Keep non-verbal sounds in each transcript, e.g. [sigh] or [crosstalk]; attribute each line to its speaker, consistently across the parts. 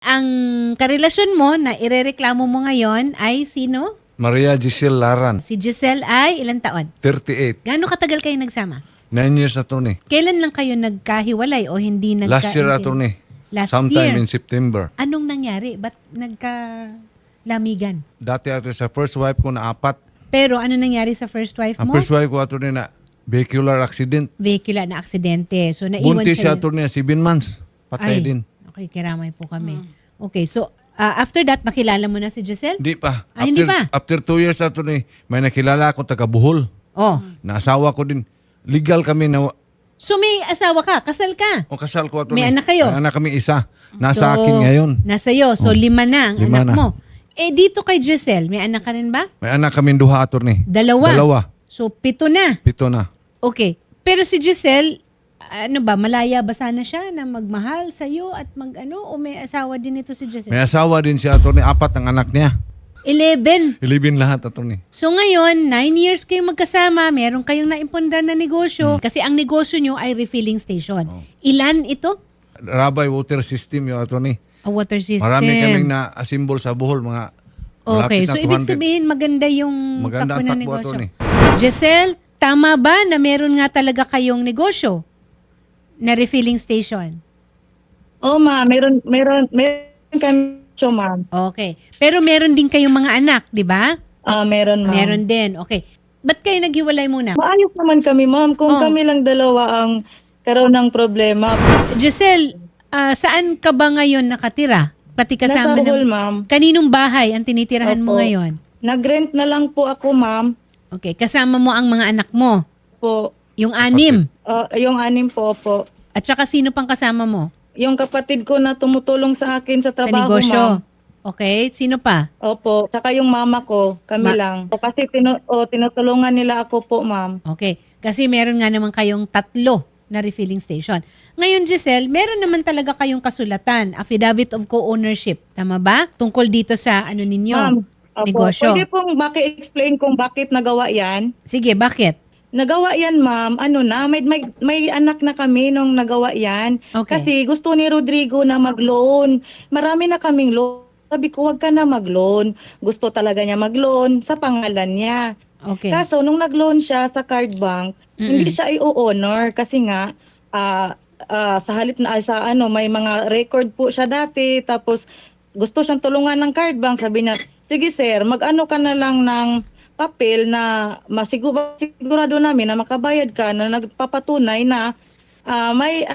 Speaker 1: Ang karelasyon mo na irereklamo mo ngayon ay sino?
Speaker 2: Maria Giselle Laran,
Speaker 1: Si Giselle ay ilang taon?
Speaker 2: 38.
Speaker 1: Gaano katagal kayo nagsama?
Speaker 2: Nine years na to ni.
Speaker 1: Kailan lang kayo nagkahiwalay o hindi nagka
Speaker 2: Last year ato ni.
Speaker 1: Last
Speaker 2: Sometime
Speaker 1: year.
Speaker 2: in September.
Speaker 1: Anong nangyari? Ba't nagka-lamigan?
Speaker 2: Dati ato sa first wife ko na apat.
Speaker 1: Pero ano nangyari sa first wife
Speaker 2: Ang
Speaker 1: mo?
Speaker 2: first wife ko ato ni na vehicular accident.
Speaker 1: Vehicular na aksidente. So naiwan
Speaker 2: Buntis siya
Speaker 1: sa'yo.
Speaker 2: ato niya, 7 months. Patay
Speaker 1: Ay,
Speaker 2: din.
Speaker 1: Okay, kiramay po kami. Okay, so ah, after that, nakilala mo na si Giselle?
Speaker 2: Hindi pa.
Speaker 1: Ah, hindi pa?
Speaker 2: After two years ato ni, may nakilala ako taga Bohol.
Speaker 1: Oh.
Speaker 2: Naasawa ko din. Legal kami na
Speaker 1: So may asawa ka, kasal ka.
Speaker 2: o kasal ko ato
Speaker 1: May
Speaker 2: ni.
Speaker 1: anak kayo?
Speaker 2: May anak kami isa. Nasa
Speaker 1: So,
Speaker 2: akin ngayon. Oh.
Speaker 1: Nasa iyo. So lima na ang
Speaker 2: Lima
Speaker 1: anak
Speaker 2: na.
Speaker 1: mo. Eh dito kay Giselle, may anak ka rin ba?
Speaker 2: May anak kami duha ato ni.
Speaker 1: Dalawa.
Speaker 2: Dalawa.
Speaker 1: So pito na.
Speaker 2: Pito na.
Speaker 1: Okay. Pero si Giselle, ano ba, malaya ba sana siya na magmahal sa iyo at mag ano? O may asawa din ito si Giselle?
Speaker 2: May asawa din siya ato ni. Apat ang anak niya.
Speaker 1: 11.
Speaker 2: Ilibin lahat ato ni.
Speaker 1: So ngayon, 9 years kayong magkasama, meron kayong naimpundan na negosyo. Kasi ang negosyo nyo ay refilling station. Ilan ito?
Speaker 2: Rabay water system yung ato ni.
Speaker 1: A water system.
Speaker 2: Marami kaming na-assemble sa Bohol. Mga
Speaker 1: Okay, so
Speaker 2: na
Speaker 1: ibig
Speaker 2: 200.
Speaker 1: sabihin maganda yung
Speaker 2: Maganda
Speaker 1: takbo ng negosyo.
Speaker 2: ato ni.
Speaker 1: Giselle, tama ba na meron nga talaga kayong negosyo na refilling station?
Speaker 3: Oh, ma'am, meron meron meron kami show, ma'am.
Speaker 1: Okay. Pero meron din kayong mga anak, di ba?
Speaker 3: Ah, meron, ma'am.
Speaker 1: Meron din. Okay. Ba't kayo naghiwalay muna?
Speaker 3: Maayos naman kami, ma'am. Kung
Speaker 1: Oh.
Speaker 3: kami lang dalawa ang karoon ng problema.
Speaker 1: Giselle, ah, saan ka ba ngayon nakatira? Pati kasama
Speaker 3: Nasa Bohol,
Speaker 1: ng...
Speaker 3: ma'am.
Speaker 1: Kaninong bahay ang tinitirahan mo
Speaker 3: Opo.
Speaker 1: ngayon?
Speaker 3: Nag-rent na lang po ako, ma'am.
Speaker 1: Okay. Kasama mo ang mga anak mo.
Speaker 3: Po.
Speaker 1: Yung anim.
Speaker 3: Ah, yung anim po po.
Speaker 1: At saka sino pang kasama mo?
Speaker 3: Yung kapatid ko na tumutulong sa akin sa
Speaker 1: sa
Speaker 3: trabaho,
Speaker 1: negosyo.
Speaker 3: ma'am.
Speaker 1: Okay. Sino pa?
Speaker 3: Opo. Saka yung mama ko, kami
Speaker 1: Ma-
Speaker 3: lang. O, kasi tinu- o, tinutulungan nila ako po, ma'am.
Speaker 1: Okay. Kasi meron nga naman kayong tatlo na refilling station. Ngayon, Giselle, meron naman talaga kayong kasulatan, affidavit of co-ownership. Tama ba? Tungkol dito sa ano ninyo,
Speaker 3: Ma'am, opo.
Speaker 1: negosyo.
Speaker 3: Pwede pong maki-explain kung bakit nagawa yan?
Speaker 1: Sige, bakit?
Speaker 3: Nagawa yan, ma'am. Ano na, may, may, may anak na kami nung nagawa yan.
Speaker 1: Okay.
Speaker 3: Kasi gusto ni Rodrigo na mag-loan. Marami na kaming loan. Sabi ko, wag ka na mag-loan. Gusto talaga niya mag-loan sa pangalan niya.
Speaker 1: Okay.
Speaker 3: Kaso, nung nag-loan siya sa card bank,
Speaker 1: Mm-mm.
Speaker 3: hindi siya i-honor kasi nga, ah, ah, sa halip na sa ano, may mga record po siya dati. Tapos, gusto siyang tulungan ng card bank. Sabi niya, sige sir, mag-ano ka na lang ng papel na masiguro, sigurado namin na makabayad ka na nagpapatunay na ah, may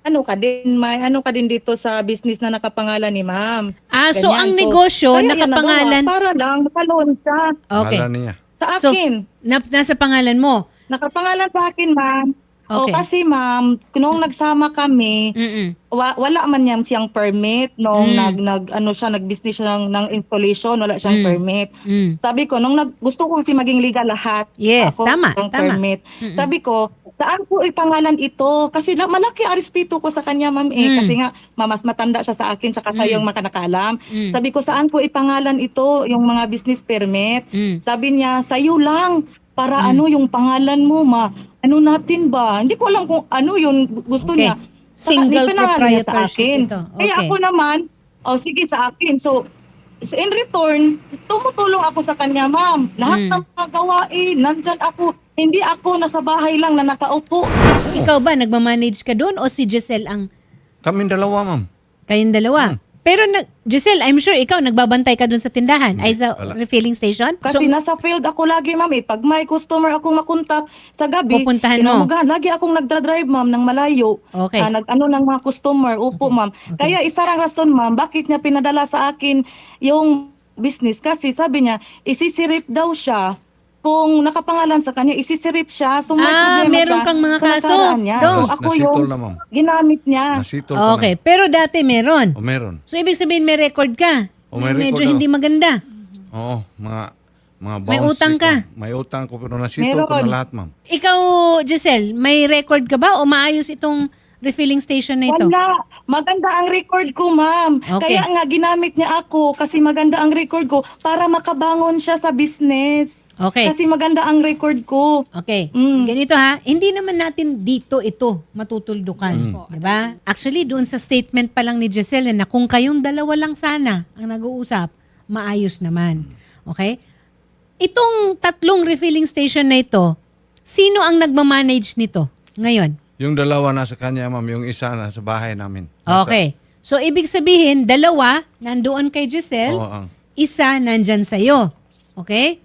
Speaker 3: ano ka din, may ano ka din dito sa business na nakapangalan ni ma'am.
Speaker 1: ah, so
Speaker 3: Ganyan.
Speaker 1: ang negosyo,
Speaker 3: kaya yan
Speaker 1: nakapangalan,
Speaker 3: nagawa Para lang, makaloan siya
Speaker 1: okay,
Speaker 2: Wala niya.
Speaker 3: sa
Speaker 1: So,
Speaker 3: akin.
Speaker 1: na, nasa pangalan mo.
Speaker 3: Nakapangalan sa akin, ma'am. O
Speaker 1: Okay.
Speaker 3: kasi ma'am, nung nagsama kami,
Speaker 1: Mm-mm.
Speaker 3: wa- wala man yan siyang permit nung
Speaker 1: Mm.
Speaker 3: nag nag ano siya nag-business siya ng, ng installation, wala siyang
Speaker 1: Mm.
Speaker 3: permit.
Speaker 1: Mm.
Speaker 3: Sabi ko nung nag, gusto ko kasi maging legal lahat.
Speaker 1: Yes,
Speaker 3: Ako,
Speaker 1: tama,
Speaker 3: ang
Speaker 1: tama.
Speaker 3: permit.
Speaker 1: Mm-mm.
Speaker 3: Sabi ko, saan ko ipangalan ito? Kasi na, malaki ang respeto ko sa kanya, ma'am eh.
Speaker 1: Mm.
Speaker 3: Kasi nga, mamas matanda siya sa akin, tsaka
Speaker 1: Mm.
Speaker 3: siya yung makanakalam.
Speaker 1: Mm.
Speaker 3: Sabi ko, saan ko ipangalan ito, yung mga business permit?
Speaker 1: Mm.
Speaker 3: Sabi niya, sa'yo lang. Para
Speaker 1: Mm.
Speaker 3: ano yung pangalan mo, ma? Ano natin ba? Hindi ko alam kung ano yung gu- gusto
Speaker 1: Okay.
Speaker 3: niya.
Speaker 1: Single
Speaker 3: pinangalan niya sa
Speaker 1: proprietorship
Speaker 3: akin.
Speaker 1: ito.
Speaker 3: Kaya
Speaker 1: Okay.
Speaker 3: ako naman, oh sige sa akin. So, in return, tumutulong ako sa kanya, ma'am. Lahat
Speaker 1: Mm.
Speaker 3: ng mga gawain, nandyan ako. Hindi ako nasa bahay lang na nakaupo.
Speaker 1: So, ikaw ba, nagmamanage ka doon o si Giselle ang
Speaker 2: Kaming dalawa, ma'am.
Speaker 1: kayong dalawa? Pero nag, Giselle, I'm sure ikaw nagbabantay ka doon sa tindahan, ay sa
Speaker 2: wala.
Speaker 1: refilling station?
Speaker 3: Kasi nasa field ako lagi, ma'am. Eh. Pag may customer akong makontak sa gabi,
Speaker 1: Pupuntahan mo?
Speaker 3: Lagi akong nagdra-drive, ma'am, ng malayo.
Speaker 1: Okay.
Speaker 3: Ah, nag, ano ng mga customer. Upo, ma'am. Kaya isa lang rason, ma'am, bakit niya pinadala sa akin yung business? Kasi sabi niya, isisirip daw siya kung nakapangalan sa kanya, isisirip siya. So may
Speaker 1: Ah,
Speaker 3: problema
Speaker 1: meron
Speaker 3: siya
Speaker 1: kang mga
Speaker 3: sa
Speaker 1: kaso.
Speaker 3: nakaraan niya.
Speaker 1: Dong.
Speaker 3: So
Speaker 2: Nas-
Speaker 3: ako
Speaker 2: nasitol
Speaker 3: yung
Speaker 2: na, ma'am.
Speaker 3: ginamit niya.
Speaker 2: Nasitol ka
Speaker 1: Okay, pero dati meron.
Speaker 2: na. O meron.
Speaker 1: So, ibig sabihin may record ka.
Speaker 2: O, may
Speaker 1: Medyo
Speaker 2: record
Speaker 1: hindi
Speaker 2: ako.
Speaker 1: maganda.
Speaker 2: Oo, mga mga
Speaker 1: May
Speaker 2: bounce
Speaker 1: utang ka?
Speaker 2: ko. May utang ko pero nasitol ko
Speaker 3: Meron.
Speaker 2: na lahat, ma'am.
Speaker 1: Ikaw, Giselle, may record ka ba o maayos itong refilling station na ito?
Speaker 3: Wala. Maganda ang record ko, ma'am.
Speaker 1: Okay.
Speaker 3: Kaya nga ginamit niya ako kasi maganda ang record ko para makabangon siya sa business.
Speaker 1: Okay.
Speaker 4: Kasi maganda ang record ko.
Speaker 1: Okay.
Speaker 4: Mm.
Speaker 1: Ganito ha, hindi naman natin dito ito matutuldukan. Di ba? Actually, doon sa statement pa lang ni Giselle na kung kayong dalawa lang sana ang nag-uusap, maayos naman. Okay? Itong tatlong refilling station na ito, sino ang nagmamanage nito ngayon?
Speaker 2: Yung dalawa nasa kanya, ma'am. Yung isa nasa bahay namin. Nasa-
Speaker 1: Okay. So, ibig sabihin, dalawa nandoon kay Giselle,
Speaker 2: Oo, ang-
Speaker 1: isa nandyan sa'yo. Okay?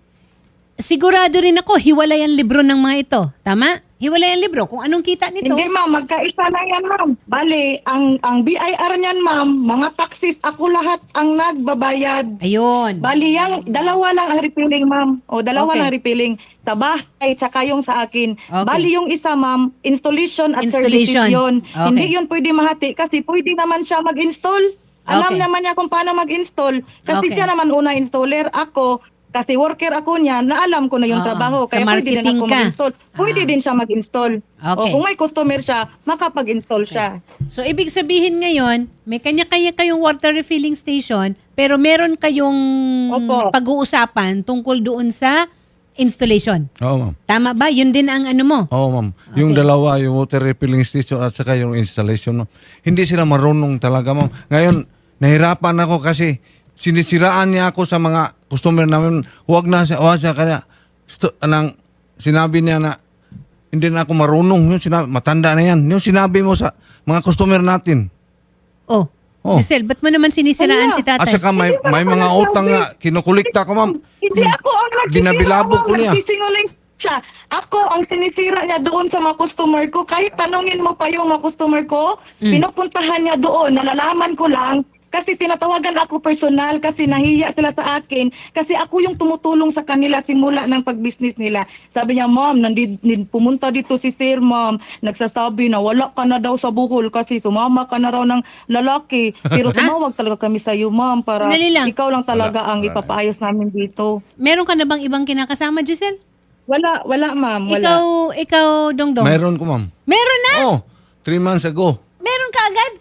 Speaker 1: Sigurado rin ako, hiwalay ang libro ng mga ito. Tama? Hiwalay ang libro. Kung anong kita nito.
Speaker 3: Hindi ma'am, magkaisa lang yan ma'am. Bali, ang ang BIR niyan ma'am, mga taxis, ako lahat ang nagbabayad.
Speaker 1: Ayun.
Speaker 3: Bali, yang dalawa lang ang refilling ma'am. O dalawa
Speaker 1: Okay.
Speaker 3: lang ang refilling. Sa bahay, tsaka yung sa akin.
Speaker 1: Okay.
Speaker 3: Bali, yung isa ma'am, installation at
Speaker 1: Installation.
Speaker 3: services yun.
Speaker 1: Okay.
Speaker 3: Hindi yun pwede mahati kasi pwede naman siya mag-install. Alam
Speaker 1: Okay.
Speaker 3: naman niya kung paano mag-install. Kasi
Speaker 1: Okay.
Speaker 3: siya naman una installer. Ako, kasi worker ako niya, na alam ko na yung
Speaker 1: Oo.
Speaker 3: trabaho.
Speaker 1: Sa
Speaker 3: Kaya pwede din
Speaker 1: marketing
Speaker 3: ako
Speaker 1: ka.
Speaker 3: mag-install. Pwede
Speaker 1: Ah.
Speaker 3: din siya mag-install.
Speaker 1: Okay.
Speaker 3: O kung may customer siya, makapag-install siya.
Speaker 1: So, ibig sabihin ngayon, may kanya-kanya kayong water refilling station, pero meron kayong
Speaker 3: Opo.
Speaker 1: pag-uusapan tungkol doon sa installation.
Speaker 2: Oo, ma'am.
Speaker 1: Tama ba? Yun din ang ano mo.
Speaker 2: Oo, ma'am. Yung dalawa, yung water refilling station at saka yung installation, ma'am. Hindi sila marunong talaga, ma'am. Ngayon, nahirapan ako kasi sinisiraan niya ako sa mga customer namin. Huwag na siya, huwag siya kaya sto, anang, sinabi niya na hindi na ako marunong. Yung sinabi, matanda na yan. Yung sinabi mo sa mga customer natin.
Speaker 1: Oh.
Speaker 2: Oh.
Speaker 1: Giselle, ba't mo naman sinisiraan
Speaker 3: Wala.
Speaker 1: si tatay?
Speaker 2: At saka may,
Speaker 3: Hindi
Speaker 2: may mga
Speaker 3: ako
Speaker 2: utang na kinukulikta ko, ma'am.
Speaker 3: Hindi ako ang nagsisira.
Speaker 2: Binabilabog ko
Speaker 3: ma'am.
Speaker 2: niya.
Speaker 3: Nagsisinungaling siya. Ako ang sinisira niya doon sa mga customer ko. Kahit tanungin mo pa yung mga customer ko,
Speaker 1: Mm.
Speaker 3: pinupuntahan niya doon. Nalalaman ko lang kasi tinatawagan ako personal kasi nahiya sila sa akin kasi ako yung tumutulong sa kanila simula ng pag-business nila. Sabi niya, ma'am, nandid, pumunta dito si sir, ma'am. Nagsasabi na wala ka na daw sa buhol kasi sumama ka na raw ng lalaki. Pero [laughs] tumawag talaga kami sa iyo, ma'am, para
Speaker 1: Sandali lang.
Speaker 3: ikaw lang talaga
Speaker 2: Wala,
Speaker 3: ang ipapaayos namin dito.
Speaker 1: Meron ka na bang ibang kinakasama, Giselle?
Speaker 3: Wala, wala, ma'am. Wala.
Speaker 1: Ikaw, ikaw, Dongdong.
Speaker 2: Mayroon ko, ma'am.
Speaker 1: Meron na?
Speaker 2: Oh, three months ago.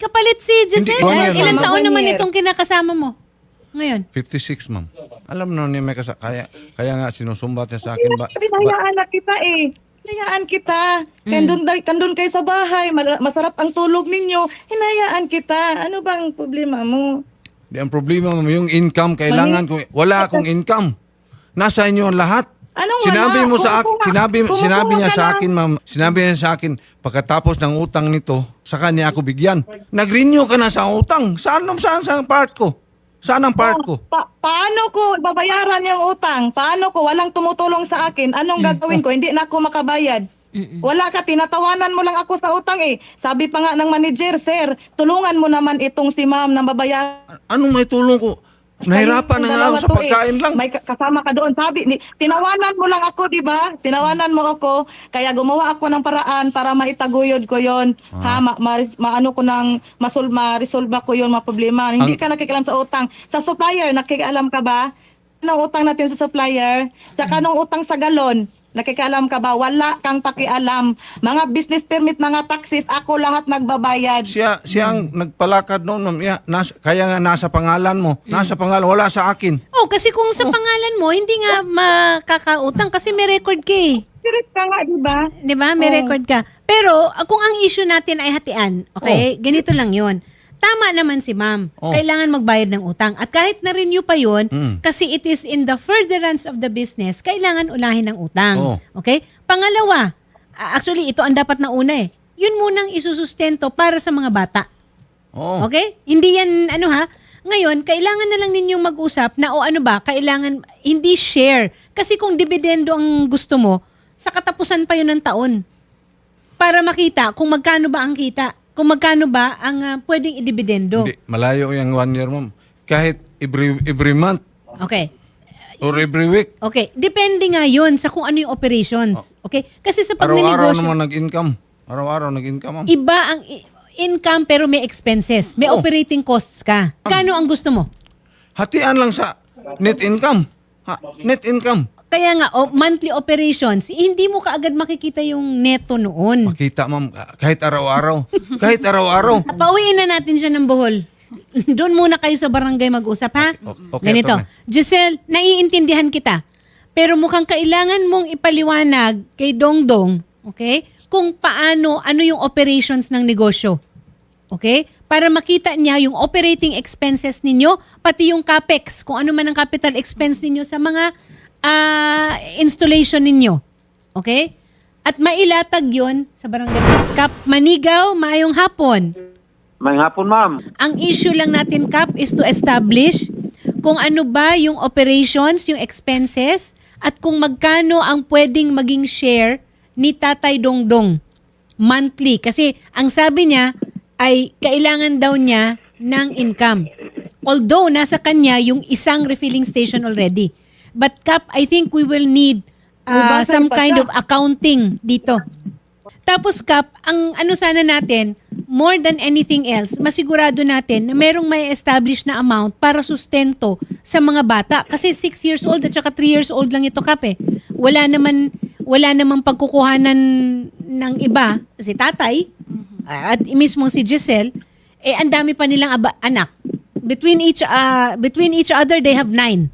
Speaker 1: Kapalit si Giselle?
Speaker 2: Hindi, one year
Speaker 1: Ilan
Speaker 3: lang.
Speaker 1: taon
Speaker 3: One
Speaker 1: naman
Speaker 3: year.
Speaker 1: itong kinakasama mo? Ngayon?
Speaker 2: 56, ma'am. Alam na niya may kasa kaya kaya nga sinusumbat niya sa akin ba, ba
Speaker 3: Pinayaan na kita eh. Hinayaan kita. Kandun, kandun kayo sa bahay. Mal- Masarap ang tulog ninyo. Hinayaan kita. Ano bang problema mo?
Speaker 2: Di ang problema ma'am, yung income kailangan ko wala akong income. Nasa inyo ang lahat.
Speaker 3: Anong
Speaker 2: sinabi
Speaker 3: wala?
Speaker 2: mo sa akin, sinabi
Speaker 3: kumukuha
Speaker 2: sinabi niya
Speaker 3: ka
Speaker 2: sa akin ma'am, sinabi niya sa akin pagkatapos ng utang nito, sa kanya ako bigyan. Nag-renew ka na sa utang. Saan saan sa part ko? Saan ang part ko?
Speaker 3: Pa- paano ko babayaran yung utang? Paano ko? Walang tumutulong sa akin. Anong gagawin ko? Hindi na ako makabayad. Wala ka, tinatawanan mo lang ako sa utang eh. Sabi pa nga ng manager, sir, tulungan mo naman itong si ma'am na babayaran.
Speaker 2: Anong may tulong ko? Nahirapan na nga ako sa
Speaker 3: to eh.
Speaker 2: pagkain lang.
Speaker 3: May ka- kasama ka doon. Sabi, ni, tinawanan mo lang ako, di ba? Tinawanan mo ako. Kaya gumawa ako ng paraan para maitaguyod ko yon
Speaker 2: Ah.
Speaker 3: Ha, ma, ma, maano ko ng masul, ma-resolve ko yon mga problema. Hindi
Speaker 2: Ang-
Speaker 3: ka nakikialam sa utang. Sa supplier, nakikialam ka ba? Anong utang natin sa supplier? Tsaka anong utang sa galon? Nakikialam ka ba? Wala kang pakialam. Mga business permit, mga taxes, ako lahat nagbabayad.
Speaker 2: Siya siya ang nagpalakad noon, ma'am. Yeah, nasa, kaya nga nasa pangalan mo. Nasa pangalan, wala sa akin.
Speaker 1: Oh, kasi kung sa pangalan mo, hindi nga makakautang kasi may record ka eh.
Speaker 3: Spirit ka nga, di ba?
Speaker 1: Di ba? May
Speaker 3: Oo.
Speaker 1: record ka. Pero ah, kung ang issue natin ay hatian, okay, ganito lang yun. Tama naman si ma'am.
Speaker 2: Oh.
Speaker 1: Kailangan magbayad ng utang. At kahit na-renew pa yun,
Speaker 2: Mm.
Speaker 1: kasi it is in the furtherance of the business, kailangan ulahin ng utang.
Speaker 2: Oh.
Speaker 1: Okay? Pangalawa, actually, ito ang dapat na una eh. Yun munang isusustento para sa mga bata.
Speaker 2: Oo.
Speaker 1: Okay? Hindi yan, ano ha? Ngayon, kailangan na lang ninyong mag-usap na o ano ba, kailangan, hindi share. Kasi kung dividendo ang gusto mo, sa katapusan pa yun ng taon. Para makita kung magkano ba ang kita. Kung magkano ba ang ah, pwedeng idibidendo.
Speaker 2: Hindi, malayo yung one year, ma'am. Kahit every, every month
Speaker 1: Okay.
Speaker 2: or every week.
Speaker 1: Okay. Depende nga yun sa kung ano yung operations. Okay? Kasi sa
Speaker 2: Araw-araw
Speaker 1: pagnenegosyo,
Speaker 2: naman nag-income. Araw-araw nag-income, ma'am.
Speaker 1: iba ang i- income pero may expenses. May
Speaker 2: Oh.
Speaker 1: operating costs ka. Kano ang gusto mo?
Speaker 2: Hatian lang sa net income. Ha, net income.
Speaker 1: Kaya nga, o, monthly operations, hindi mo kaagad makikita yung neto noon.
Speaker 2: Makita, ma'am. Kahit araw-araw. [laughs] Kahit araw-araw.
Speaker 1: Pauwiin na natin siya ng Bohol. [laughs] Doon muna kayo sa barangay mag-usap, ha?
Speaker 2: O- okay,
Speaker 1: Ganito.
Speaker 2: attorney.
Speaker 1: Giselle, naiintindihan kita. Pero mukhang kailangan mong ipaliwanag kay Dongdong, okay? Kung paano, ano yung operations ng negosyo. Okay? Para makita niya yung operating expenses ninyo, pati yung capex, kung ano man ang capital expense ninyo sa mga ah, installation ninyo. Okay? At mailatag yon sa barangay. Kap Manigaw, maayong hapon.
Speaker 5: May hapon, ma'am.
Speaker 1: Ang issue lang natin, Kap, is to establish kung ano ba yung operations, yung expenses, at kung magkano ang pwedeng maging share ni Tatay Dongdong monthly. Kasi ang sabi niya ay kailangan daw niya ng income. Although nasa kanya yung isang refilling station already. But Kap, I think we will need uh, some kind of accounting dito. Tapos Kap, ang ano sana natin, more than anything else, masigurado natin na merong may establish na amount para sustento sa mga bata. Kasi 6 years old at saka 3 years old lang ito Kap eh. Wala naman, wala naman pagkukuhanan ng iba, si tatay, at mismo si Giselle, eh ang dami pa nilang aba- anak. Between each uh, between each other they have nine.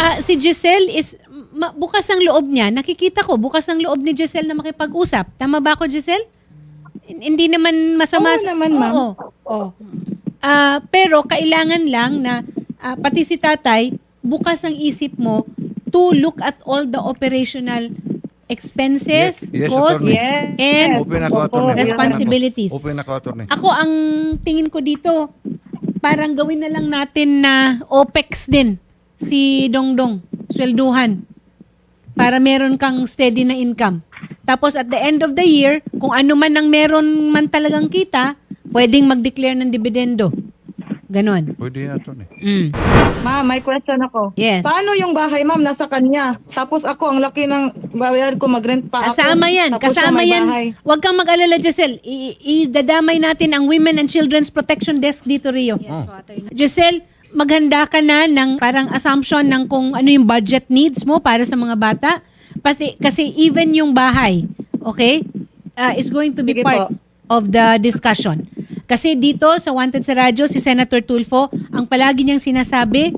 Speaker 1: Ah, si Giselle is ma- bukas ang loob niya. Nakikita ko bukas ang loob ni Giselle na makipag-usap. Tama ba ako, Giselle? Hin- Hindi naman masama.
Speaker 3: Oo naman, ma'am.
Speaker 1: Oo. oo. Ah, pero kailangan lang na ah, pati si tatay, bukas ang isip mo to look at all the operational expenses,
Speaker 2: Yes, yes,
Speaker 1: costs,
Speaker 2: attorney.
Speaker 3: Yes.
Speaker 1: and
Speaker 2: Open ako,
Speaker 3: Opo,
Speaker 2: attorney.
Speaker 1: responsibilities.
Speaker 2: Open ako, attorney.
Speaker 1: Ako ang tingin ko dito, parang gawin na lang natin na OPEX din si Dongdong, swelduhan. Para meron kang steady na income. Tapos at the end of the year, kung ano man ang meron man talagang kita, pwedeng mag-declare ng dividendo. Ganon.
Speaker 2: Pwede, attorney.
Speaker 1: Mm.
Speaker 3: Ma'am, may question ako.
Speaker 1: Yes.
Speaker 3: Paano yung bahay, ma'am, nasa kanya? Tapos ako, ang laki ng bayad ko, mag-rent pa ako.
Speaker 1: Kasama yan.
Speaker 3: Tapos siya
Speaker 1: Kasama
Speaker 3: may
Speaker 1: yan.
Speaker 3: bahay.
Speaker 1: Huwag kang mag-alala, Giselle. I- idadamay natin ang Women and Children's Protection Desk dito, Rio.
Speaker 6: Yes, attorney.
Speaker 1: Giselle, maghanda ka na ng parang assumption ng kung ano yung budget needs mo para sa mga bata. Kasi, kasi even yung bahay, okay, uh, is going to be
Speaker 3: Sige
Speaker 1: part
Speaker 3: po.
Speaker 1: of the discussion. Kasi dito sa Wanted sa Radyo, si Senator Tulfo, ang palagi niyang sinasabi,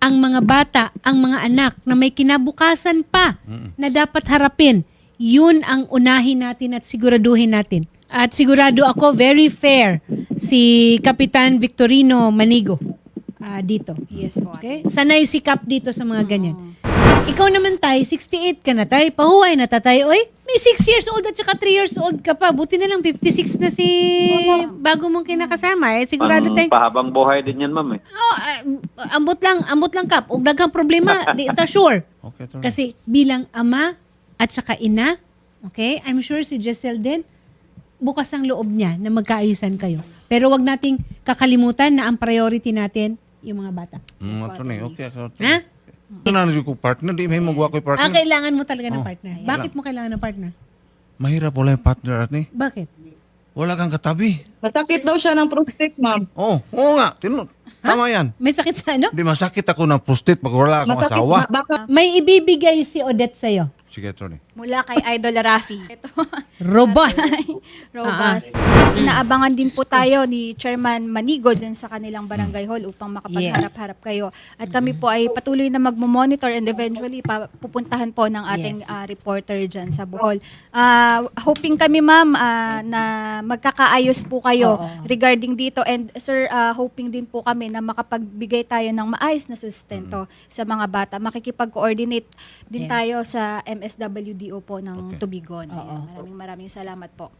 Speaker 1: ang mga bata, ang mga anak na may kinabukasan pa na dapat harapin, yun ang unahin natin at siguraduhin natin. At sigurado ako, very fair si Kapitan Victorino Manigo ah, dito.
Speaker 6: Yes po.
Speaker 1: Okay? Sanay si Kap dito sa mga ganyan. Ikaw naman tay, 68 ka na tay, pahuway na tatay, oy. May 6 years old at saka 3 years old ka pa. Buti na lang 56 na si bago mong kinakasama. Eh, sigurado
Speaker 5: Pang
Speaker 1: tay.
Speaker 5: pahabang buhay din yan, ma'am eh.
Speaker 1: Oh, ah, ambot lang, ambot lang kap. Ug daghang problema, di ta sure. [laughs]
Speaker 2: Okay, attorney.
Speaker 1: Kasi bilang ama at saka ina, okay? I'm sure si Giselle din bukas ang loob niya na magkaayusan kayo. Pero wag nating kakalimutan na ang priority natin yung mga bata.
Speaker 2: Mm, attorney, okay. ako, attorney.
Speaker 1: Ha?
Speaker 2: Ito na ko partner, di may magwa ko
Speaker 1: Ah,
Speaker 2: partner.
Speaker 1: kailangan mo talaga ng
Speaker 2: Oh,
Speaker 1: partner. Bakit mo kailangan ng partner?
Speaker 2: Mahirap wala yung partner, attorney.
Speaker 1: Bakit?
Speaker 2: Wala kang katabi.
Speaker 3: Masakit daw siya ng prostate, ma'am.
Speaker 2: Oo, oh, oo nga. Tino, tama yan.
Speaker 1: May sakit sa ano?
Speaker 2: Di masakit ako ng prostate pag wala akong
Speaker 3: Masakit,
Speaker 2: asawa.
Speaker 3: ma- baka
Speaker 1: May ibibigay si Odette sa'yo.
Speaker 2: Sige, attorney.
Speaker 6: Mula kay Idol Rafi. [laughs] Ito.
Speaker 1: Robust. [laughs]
Speaker 6: Robust. Inaabangan din po tayo ni Chairman Manigo din sa kanilang barangay hall upang makapagharap-harap kayo. At kami po ay patuloy na magmo-monitor and eventually pa, pupuntahan po ng ating
Speaker 1: Yes.
Speaker 6: ah, reporter dyan sa Bohol. Ah, hoping kami ma'am ah, na magkakaayos po kayo
Speaker 1: Oo.
Speaker 6: regarding dito and sir ah, hoping din po kami na makapagbigay tayo ng maayos na sustento sa mga bata. Makikipag-coordinate din
Speaker 1: Yes.
Speaker 6: tayo sa MSWDO po ng
Speaker 2: Okay.
Speaker 6: Tubigon.
Speaker 1: Oo.
Speaker 6: Maraming maraming salamat po.